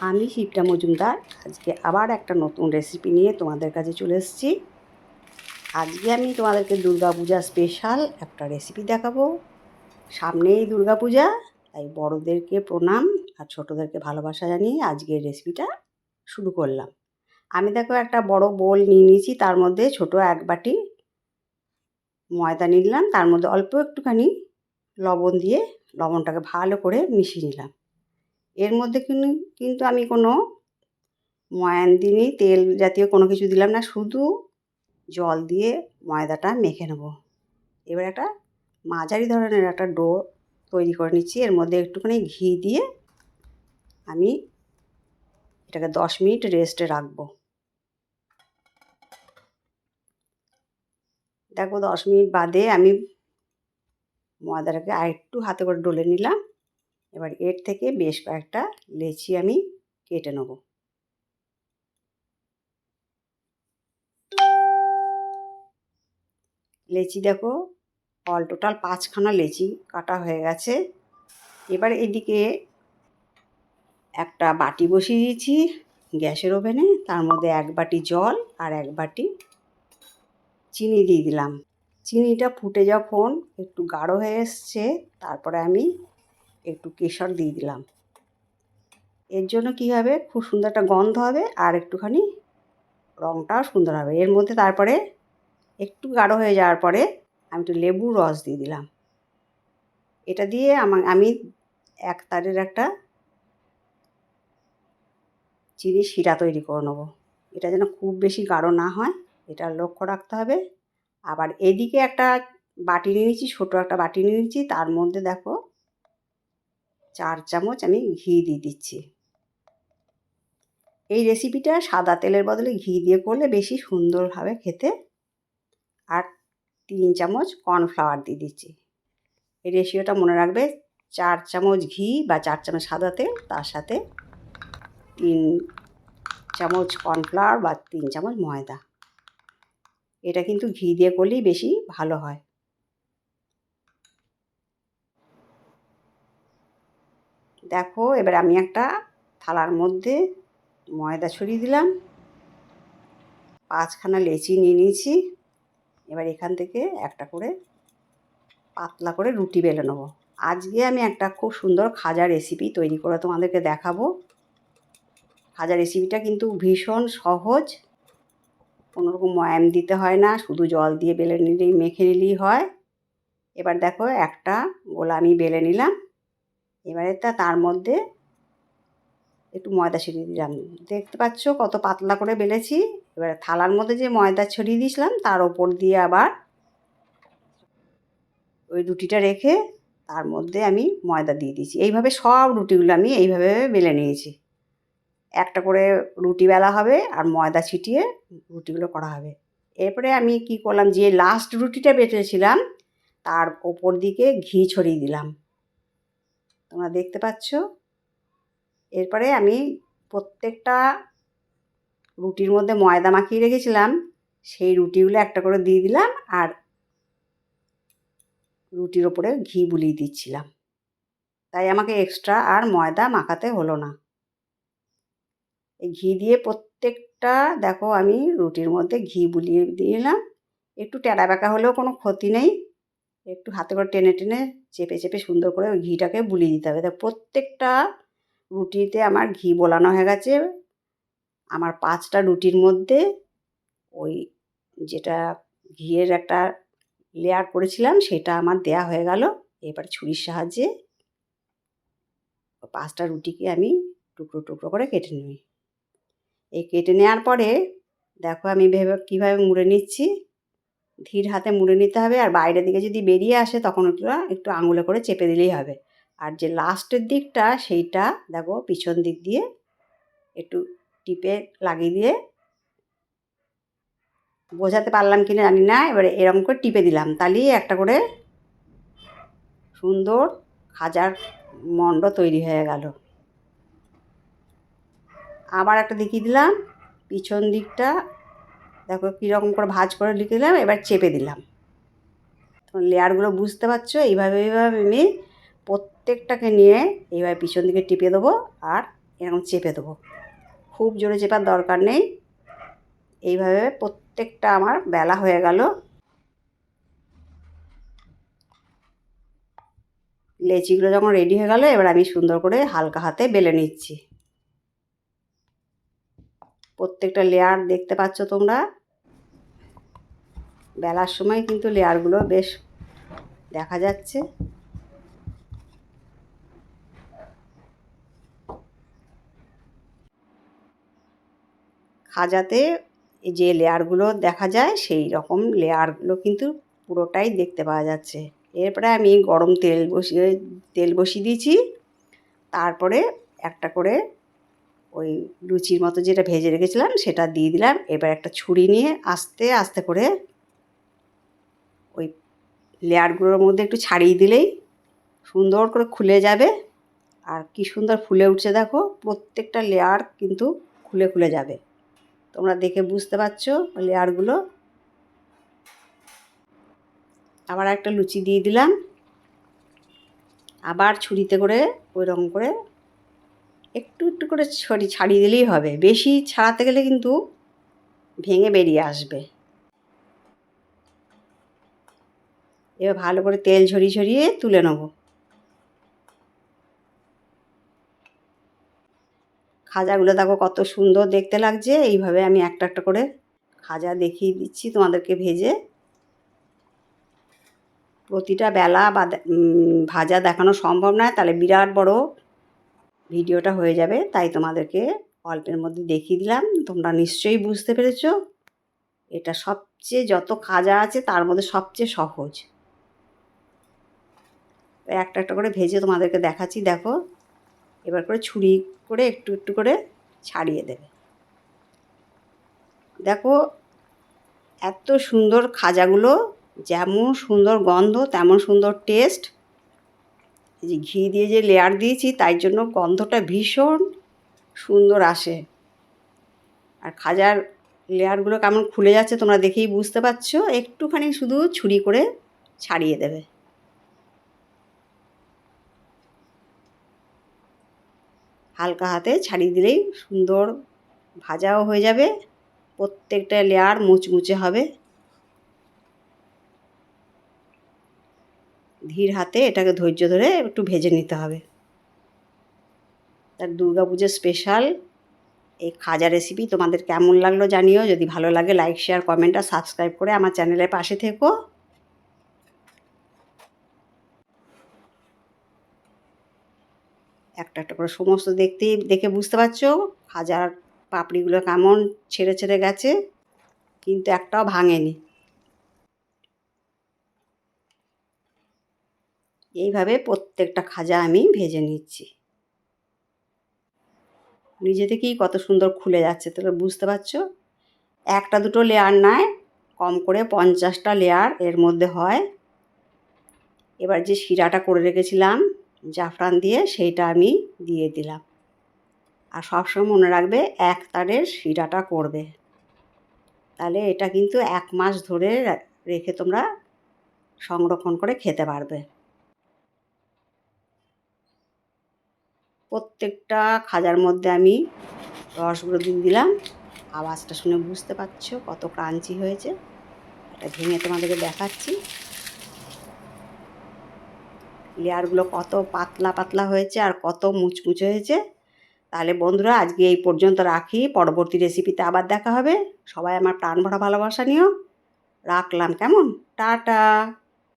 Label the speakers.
Speaker 1: আমি শিবটা মজুমদার। আজকে আবার একটা নতুন রেসিপি নিয়ে তোমাদের কাছে চলে এসেছি। আজকে আমি তোমাদেরকে দুর্গাপূজা স্পেশাল একটা রেসিপি দেখাবো। সামনেই দুর্গাপূজা, তাই বড়োদেরকে প্রণাম আর ছোটোদেরকে ভালোবাসা জানিয়ে আজকের রেসিপিটা শুরু করলাম। আমি দেখো একটা বড় বোল নিয়ে নিয়েছি, তার মধ্যে ছোট এক বাটি ময়দা নিলাম, তার মধ্যে অল্প একটুখানি লবণ দিয়ে লবণটাকে ভালো করে মিশিয়ে নিলাম। এর মধ্যে কিন্তু আমি কোনো ময়ান দিনই তেল জাতীয় কোনো কিছু দিলাম না, শুধু জল দিয়ে ময়দাটা মেখে নেব। এবার একটা মাঝারি ধরনের একটা ডো তৈরি করে নিচ্ছি, এর মধ্যে একটুখানি ঘি দিয়ে আমি এটাকে দশ মিনিট রেস্টে রাখব। দেখো দশ মিনিট বাদে আমি ময়দাটাকে আরেকটু হাতে করে ডলে নিলাম। এবার এর থেকে বেশ কয়েকটা লেচি আমি কেটে নেব। লেচি দেখো, অল টোটাল পাঁচখানা লেচি কাটা হয়ে গেছে। এবার এদিকে একটা বাটি বসিয়ে দিয়েছি গ্যাসের ওভেনে, তার মধ্যে এক বাটি জল আর এক বাটি চিনি দিয়ে দিলাম। চিনিটা ফুটে যখন একটু গাঢ় হয়ে এসছে, তারপরে আমি একটু কেশর দিয়ে দিলাম। এর জন্য কী হবে? খুব সুন্দর একটা গন্ধ হবে আর একটুখানি রঙটাও সুন্দর হবে। এর মধ্যে তারপরে একটু গাঢ় হয়ে যাওয়ার পরে আমি একটু লেবুর রস দিয়ে দিলাম। এটা দিয়ে আমার আমি এক তারের একটা চিনি শিরা তৈরি করে নেব। এটা যেন খুব বেশি গাঢ় না হয়, এটা লক্ষ্য রাখতে হবে। আবার এদিকে একটা বাটি নিয়েছি, ছোটো একটা বাটি নিয়ে নিয়েছি, তার মধ্যে দেখো চার চামচ আমি ঘি দিয়ে দিচ্ছি। এই রেসিপিটা সাদা তেলের বদলে ঘি দিয়ে করলে বেশি সুন্দরভাবে খেতে আর তিন চামচ কর্নফ্লাওয়ার দিয়ে দিচ্ছি। এই রেশিওটা মনে রাখবে, চার চামচ ঘি বা চার চামচ সাদা তেল, তার সাথে তিন চামচ কর্নফ্লাওয়ার বা তিন চামচ ময়দা। এটা কিন্তু ঘি দিয়ে করলেই বেশি ভালো হয়। দেখো, এবার আমি একটা থালার মধ্যে ময়দা ছড়িয়ে দিলাম। পাঁচখানা লেচি নিয়ে নিয়েছি। এবার এখান থেকে একটা করে পাতলা করে রুটি বেলে নেব। আজকে আমি একটা খুব সুন্দর খাজা রেসিপি তৈরি করে তোমাদেরকে দেখাবো। খাজা রেসিপিটা কিন্তু ভীষণ সহজ। কোনোরকম ময়াম দিতে হয় না, শুধু জল দিয়ে বেলে নিলেই, মেখে নিলেই হয়। এবার দেখো একটা গোলা আমি বেলে নিলাম। এবারে তা তার মধ্যে একটু ময়দা ছড়িয়ে দিলাম। দেখতে পাচ্ছ কত পাতলা করে বেলেছি। এবারে থালার মধ্যে যে ময়দা ছড়িয়ে দিয়েছিলাম, তার ওপর দিয়ে আবার ওই রুটিটা রেখে তার মধ্যে আমি ময়দা দিয়ে দিয়েছি। এইভাবে সব রুটিগুলো আমি এইভাবে বেলে নিয়েছি। একটা করে রুটি বেলা হবে আর ময়দা ছিটিয়ে রুটিগুলো করা হবে। এরপরে আমি কি করলাম, যে লাস্ট রুটিটা বেটেছিলাম, তার ওপর দিকে ঘি ছড়িয়ে দিলাম। তোমরা দেখতে পাচ্ছ? এরপরে আমি প্রত্যেকটা রুটির মধ্যে ময়দা মাখিয়ে রেখেছিলাম। সেই রুটিগুলো একটা করে দিয়ে দিলাম আর রুটির ওপরে ঘি বুলিয়ে দিচ্ছিলাম। তাই আমাকে এক্সট্রা আর ময়দা মাখাতে হলো না। এই ঘি দিয়ে প্রত্যেকটা, দেখো আমি রুটির মধ্যে ঘি বুলিয়ে দিলাম। একটু ট্যাড়া ব্যাকা হলেও কোনো ক্ষতি নেই। একটু হাতে করে টেনে টেনে চেপে চেপে সুন্দর করে ওই ঘিটাকে বুলিয়ে দিতে হবে। তা প্রত্যেকটা রুটিতে আমার ঘি বোলানো হয়ে গেছে। আমার পাঁচটা রুটির মধ্যে ওই যেটা ঘিয়ের একটা লেয়ার করেছিলাম, সেটা আমার দেয়া হয়ে গেল। এবার ছুরির সাহায্যে পাঁচটা রুটিকে আমি টুকরো টুকরো করে কেটে নিই। এই কেটে নেওয়ার পরে দেখো আমি ভেবে, কীভাবে মুড়ে নিচ্ছি। ধীর হাতে মুড়ে নিতে হবে আর বাইরের দিকে যদি বেরিয়ে আসে তখন একটু একটু আঙুলে করে চেপে দিলেই হবে। আর যে লাস্টের দিকটা সেইটা দেখো পিছন দিক দিয়ে একটু টিপে লাগিয়ে দিয়ে বোঝাতে পারলাম কি না জানি না, এবারে এরকম করে টিপে দিলাম। তাহলেই একটা করে সুন্দর খাজার মণ্ড তৈরি হয়ে গেল। আবার একটা দেখিয়ে দিলাম, পিছন দিকটা দেখো কীরকম করে ভাজ করে লিখে দিলাম, এবার চেপে দিলাম। লেয়ারগুলো বুঝতে পারছ? এইভাবে এইভাবে আমি প্রত্যেকটাকে নিয়ে এইভাবে পিছন দিকে টিপে দেবো আর এরকম চেপে দেবো। খুব জোরে চেপার দরকার নেই। এইভাবে প্রত্যেকটা আমার বেলা হয়ে গেল। লেচিগুলো যখন রেডি হয়ে গেল, এবার আমি সুন্দর করে হালকা হাতে বেলে নিচ্ছি। প্রত্যেকটা লেয়ার দেখতে পাচ্ছ তোমরা? বেলার সময় কিন্তু লেয়ারগুলো বেশ দেখা যাচ্ছে। খাজাতে যে লেয়ারগুলো দেখা যায়, সেই রকম লেয়ারগুলো কিন্তু পুরোটাই দেখতে পাওয়া যাচ্ছে। এরপরে আমি গরম তেল বসিয়ে তেল বসিয়ে দিয়েছি। তারপরে একটা করে ওই লুচির মতো যেটা ভেজে রেখেছিলাম, সেটা দিয়ে দিলাম। এবার একটা ছুরি নিয়ে আস্তে আস্তে করে ওই লেয়ারগুলোর মধ্যে একটু ছাড়িয়ে দিলেই সুন্দর করে খুলে যাবে। আর কি সুন্দর ফুলে উঠছে দেখো, প্রত্যেকটা লেয়ার কিন্তু খুলে খুলে যাবে। তোমরা দেখে বুঝতে পারছ লেয়ারগুলো? আবার একটা লুচি দিয়ে দিলাম। আবার ছুরিতে করে ওই রকম করে একটু একটু করে ছড়ি, ছাড়িয়ে দিলেই হবে। বেশি ছাড়াতে গেলে কিন্তু ভেঙে বেরিয়ে আসবে। এবার ভালো করে তেল ঝরিয়ে ঝরিয়ে তুলে নেব। খাজাগুলো দেখো কত সুন্দর দেখতে লাগছে। এইভাবে আমি একটা একটা করে খাজা দেখিয়ে দিচ্ছি তোমাদেরকে ভেজে। প্রতিটা বেলা বা ভাজা দেখানো সম্ভব নয়। তাহলে বিরাট বড় ভিডিওটা হয়ে যাবে, তাই তোমাদেরকে অল্পের মধ্যে দেখিয়ে দিলাম। তোমরা নিশ্চয়ই বুঝতে পেরেছ। এটা সবচেয়ে যত খাজা আছে, তার মধ্যে সবচেয়ে সহজ। একটা একটা করে ভেজে তোমাদেরকে দেখাচ্ছি, দেখো। এবার করে ছুরি করে একটু একটু করে ছাড়িয়ে দেবে। দেখো, এত সুন্দর খাজাগুলো, যেমন সুন্দর গন্ধ, তেমন সুন্দর টেস্ট। এই যে ঘি দিয়ে যে লেয়ার দিয়েছি, তাই জন্য গন্ধটা ভীষণ সুন্দর আসে। আর খাজার লেয়ারগুলো কেমন খুলে যাচ্ছে তোমরা দেখেই বুঝতে পারছ, একটুখানি শুধু ছুরি করে ছাড়িয়ে দেবে। হালকা হাতে ছাড়িয়ে দিলেই সুন্দর ভাজাও হয়ে যাবে, প্রত্যেকটা লেয়ার মুচমুচে হবে। ধীর হাতে এটাকে ধৈর্য ধরে একটু ভেজে নিতে হবে। তার দুর্গা পুজোর স্পেশাল এই খাজা রেসিপি তোমাদের কেমন লাগল জানিও। যদি ভালো লাগে লাইক শেয়ার কমেন্ট আর সাবস্ক্রাইব করে আমার চ্যানেলের পাশে থেকো। একটা একটা করে সমস্ত দেখতেই, দেখে বুঝতে পারছ খাজার পাপড়িগুলো কেমন ছেড়ে ছেড়ে গেছে। কিন্তু একটাও ভাঙেনি। এইভাবে প্রত্যেকটা খাজা আমি ভেজে নিচ্ছি। নিজে থেকেই কত সুন্দর খুলে যাচ্ছে তাহলে বুঝতে পারছ? একটা দুটো লেয়ার নয় কম করে পঞ্চাশটা লেয়ার এর মধ্যে হয়। এবার যে শিরাটা করে রেখেছিলাম, জাফরান দিয়ে সেইটা আমি দিয়ে দিলাম। আর সবসময় মনে রাখবে, এক তারের শিরাটা করবে। তাহলে এটা কিন্তু এক মাস ধরে রেখে তোমরা সংরক্ষণ করে খেতে পারবে। প্রত্যেকটা খাজার মধ্যে আমি রসগুলো দিয়ে দিলাম। আওয়াজটা শুনে বুঝতে পারছ কত ক্রাঞ্চি হয়েছে। এটা ভেঙে তোমাদেরকে দেখাচ্ছি। লেয়ারগুলো কত পাতলা পাতলা হয়েছে আর কত মুচমুচে হয়েছে। তাহলে বন্ধুরা, আজকে এই পর্যন্ত রাখি। পরবর্তী রেসিপিতে আবার দেখা হবে। সবাই আমার প্রাণ ভরা ভালোবাসা নিও। রাখলাম কেমন? টাটা!